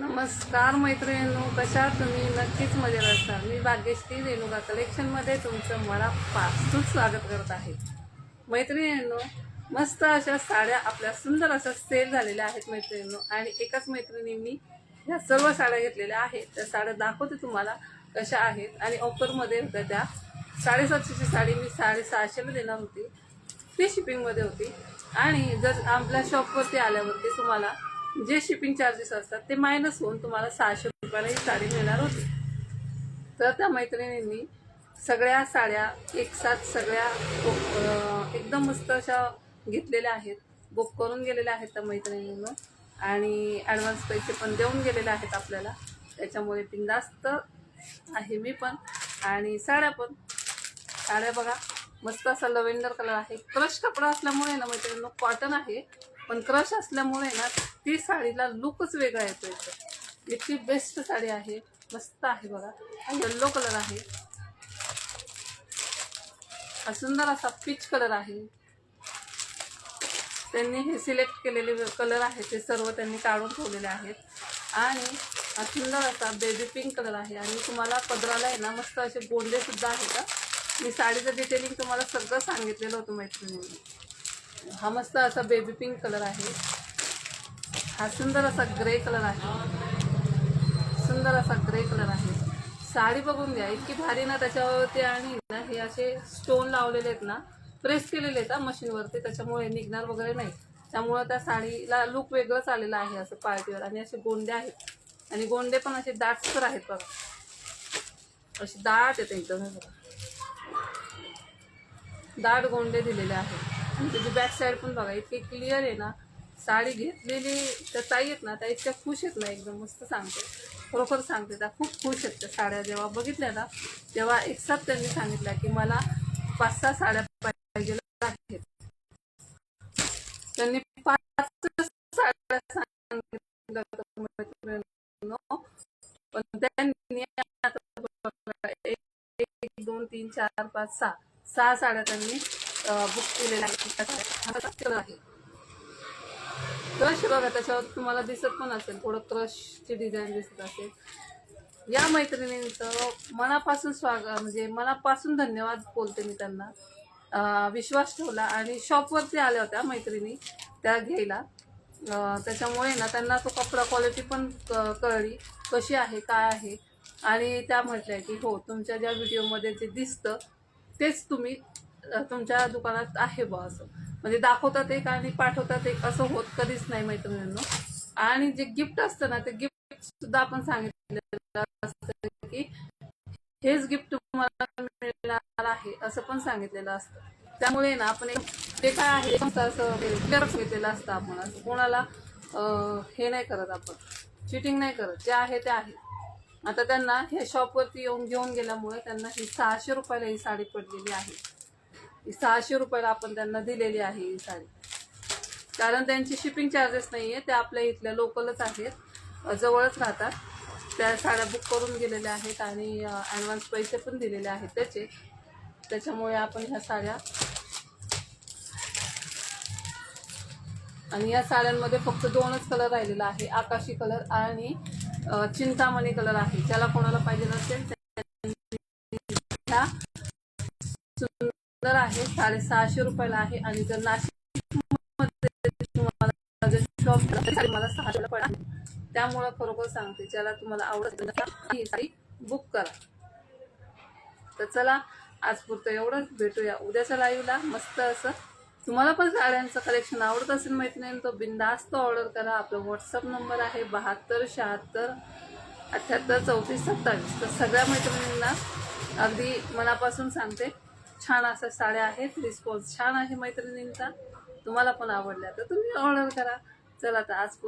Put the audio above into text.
नमस्कार मैत्रिणींनो कशा तुम्ही? नक्कीच मजेत असता. मी भाग्यश्री रेणुका कलेक्शनमध्ये तुमचं मला मनापासून स्वागत करत आहे. मैत्रिणींनो मस्त अशा साड्या आपल्या सुंदर अशा सेल झालेल्या आहेत मैत्रिणींनो. आणि एकाच मैत्रिणींनी ह्या सर्व साड्या घेतलेल्या आहेत. त्या साड्या दाखवते तुम्हाला कशा आहेत. आणि ऑफरमध्ये होत्या त्या साडेसातशेची साडी मी साडेसहाशेला देणार होती. ती शिपिंगमध्ये होती. आणि जर आपल्या शॉपवरती आल्यावरती तुम्हाला जे शिपिंग चार्जेस असतात ते मायनस होऊन तुम्हाला सहाशे रुपयाला ही साडी मिळणार होती. तर त्या मैत्रिणींनी सगळ्या साड्या एक साथ सगळ्या एकदम मस्त अशा घेतलेल्या आहेत. बुक करून गेलेल्या आहेत त्या मैत्रिणींना. आणि ॲडव्हान्स पैसे पण देऊन गेलेले आहेत आपल्याला. त्याच्यामुळे बिंदास्त आहे मी पण. आणि साड्या पण. साड्या बघा मस्त असा लव्हेंडर कलर आहे. क्रश कपडा असल्यामुळे ना मैत्रिणींनो कॉटन आहे. पण क्रश असल्यामुळे ना ती साडीला लुकच वेगळा येतो इथं. इतकी बेस्ट साडी आहे. मस्त आहे बघा. हा येल्लो कलर आहे. हा सुंदर असा पीच कलर आहे. त्यांनी हे सिलेक्ट केलेले कलर आहे. ते सर्व त्यांनी काढून ठेवलेले आहेत. आणि हा सुंदर असा बेबी पिंक कलर आहे. आणि तुम्हाला पदराला आहे ना मस्त असे गोंडे सुद्धा आहेत. मी साडीचं डिटेलिंग तुम्हाला सगळं सांगितलेलं होतं मैत्रिणींनी. हा मस्त असा बेबी पिंक कलर आहे. हा सुंदर असा ग्रे कलर आहे. सुंदर असा ग्रे कलर आहे. साडी बघून घ्या इतकी भारी ना त्याच्यावरती आणि ना हे असे स्टोन लावलेले आहेत ना प्रेस केलेले आहेत मशीनवरती त्याच्यामुळे निघणार वगैरे नाही. त्यामुळं त्या साडीला लुक वेगळंच आलेलं आहे असं पार्टीवर. आणि असे गोंडे आहेत. आणि गोंडे पण असे दाटसर आहेत बघा. असे दाट येते एकदम. बघा दाट गोंडे दिलेले आहेत. आणि त्याची बॅक साईड पण बघा इतकी क्लिअर आहे ना. साडी घेतलेली तर ताई आहेत ना त्या इतक्या खुश आहेत ना एकदम मस्त सांगते. खरोखर सांगते त्या खूप खुश आहेत त्या साड्या. जेव्हा बघितल्या ना तेव्हा एकसाथ त्यांनी सांगितल्या की मला पाच सहा साड्या पाहिजे आहेत. त्यांनी पाच साड्या सांगितलं पण त्यांनी एक दोन तीन चार पाच सहा सहा साड्या त्यांनी बुक केलेलं आहे आहे. क्रश बघा त्याच्यावर तुम्हाला दिसत पण असेल थोडं क्रशची डिझाईन दिसत असेल. या मैत्रिणींचं मनापासून स्वागत म्हणजे मनापासून धन्यवाद बोलते मी त्यांना. विश्वास ठेवला आणि शॉपवरती आल्या होत्या मैत्रिणी त्या घ्यायला. त्याच्यामुळे ना त्यांना तो कपडा क्वालिटी पण क- कळली कशी आहे काय आहे. आणि त्या म्हटल्या की हो तुमच्या ज्या व्हिडिओमध्ये जे दिसतं तेच तुम्ही तुमच्या दुकानात आहे बा असं. म्हणजे दाखवतात एक आणि पाठवतात एक. असं होत कधीच नाही मैत्रिणींनो. आणि जे गिफ्ट असतं ना ते गिफ्ट सुद्धा आपण सांगितलेलं असतं की हेच गिफ्ट तुम्हाला मिळणार आहे असं पण सांगितलेलं असतं. त्यामुळे ना आपण एक ते काय आहे असं सांगितलेलं असतं आपण. असं कोणाला हे नाही करत आपण. चिटिंग नाही करत. जे आहे ते आहे. आता त्यांना हे शॉपवरती येऊन घेऊन गेल्यामुळे त्यांना ही सहाशे रुपयाला ही साडी पडलेली आहे. ही सहाशे रुपयाला आपण त्यांना दिलेली आहे ही साडी. कारण त्यांची शिपिंग चार्जेस नाही आहे ते आपल्या इथल्या लोकलच आहेत. जवळच राहतात. त्या साड्या बुक करून गेलेल्या आहेत आणि ॲडव्हान्स पैसे पण दिलेले आहेत त्याचे. त्याच्यामुळे आपण ह्या साड्या आणि या साड्यांमध्ये फक्त दोनच कलर राहिलेला आहे. आकाशी कलर आणि चिंतामणी कलर आहे. ज्याला कोणाला पाहिजे नसेल त्या तर आहे साडेसहाशे रुपयाला आहे. आणि जर नाशिक तुम्हाला जर शॉप मला सहाशेला पडा त्यामुळं खरोखर सांगते ज्याला तुम्हाला आवडत ही साडी बुक करा. तर चला आज पुरतं एवढंच. भेटूया उद्याच्या लाईव्हला मस्त असं. तुम्हाला पण साड्यांचं कलेक्शन आवडत असेल मैत्रिणी तो बिंदास्त ऑर्डर करा. आपला व्हॉट्सअप नंबर आहे बहात्तर शहात्तर अठ्ठ्याहत्तर चौतीस सत्तावीस. तर सगळ्या मैत्रिणींना अगदी मनापासून सांगते छान अशा साड्या आहेत. रिस्पॉन्स छान आहे मैत्रिणींचा. तुम्हाला पण आवडल्या तर तुम्ही ऑर्डर करा. चला तर आज